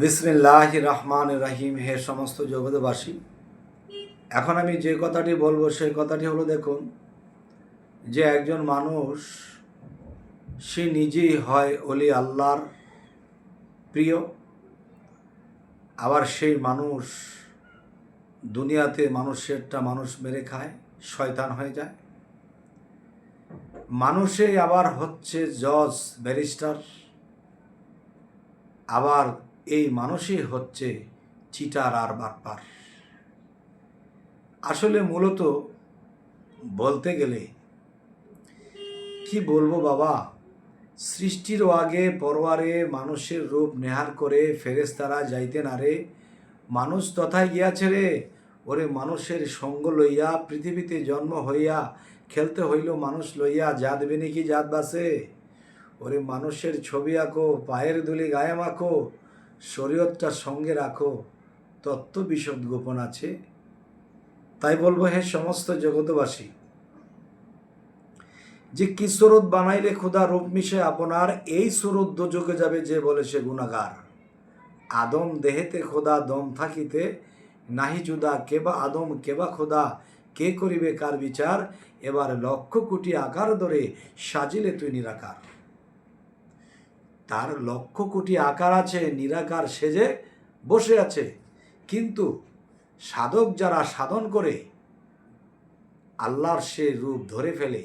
বিসমিল্লাহ রহমান রাহিম, হে সমস্ত জগতবাসী এখন আমি যে কথাটি বলব, সেই কথাটি হলো দেখুন, যে একজন মানুষ, সে নিজেই হয় অলি আল্লাহর প্রিয়, আবার সেই মানুষ দুনিয়াতে মানুষেরটা মানুষ মেরে খায়, শয়তান হয়ে যায়। মানুষে আবার হচ্ছে জজ, ব্যারিস্টার, আবার এই মানুষই হচ্ছে চিটার আর বাটপার আসলে মূলত বলতে গেলে, কি বলব বাবা? সৃষ্টির আগে পরওয়ারে মানুষের রূপ নেহার করে ফেরেস্তারা যাইতে না রে। মানুষ তথায় গিয়াছে রে। ওরে মানুষের সঙ্গ লইয়া পৃথিবীতে জন্ম হইয়া খেলতে হইল মানুষ লইয়া জাত বেনি কি জাত বাসে। ওরে মানুষের ছবি আঁকো, পায়ের দুলি গায়ে মাখো শরীয়তটা সঙ্গে রাখো, তত্ত্ব বিশদ গোপন আছে। তাই বলব, হে সমস্ত জগতবাসী যে কি সুরত বানাইলে খোদা রূপ মিশে আপনার, এই সুরত দোজকে যাবে যে বলে সে গুণাগার। আদম দেহেতে খোদা দম থাকিতে নাহি জুদা কেবা আদম কেবা খোদা কে করিবে কার বিচার? এবার লক্ষ কোটি আকার ধরে সাজিলে তুই নিরাকার। তার লক্ষ কোটি আকার আছে, নিরাকার সেজে বসে আছে। কিন্তু সাধক যারা সাধন করে, আল্লাহর সে রূপ ধরে ফেলে,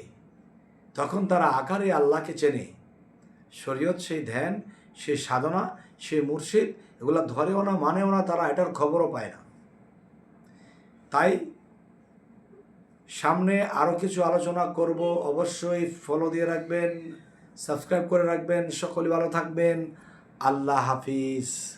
তখন তারা আকারে আল্লাহকে চেনে। শরীয়ত সেই ধ্যান সেই সাধনা, সে মুর্শিদ, এগুলো ধরেও না, মানেও না, তারা এটার খবরও পায় না। তাই সামনে আরও কিছু আলোচনা করব, অবশ্যই ফলো দিয়ে রাখবেন। সাবস্ক্রাইব করে রাখবেন। সকলে ভালো থাকবেন। আল্লাহ হাফিজ।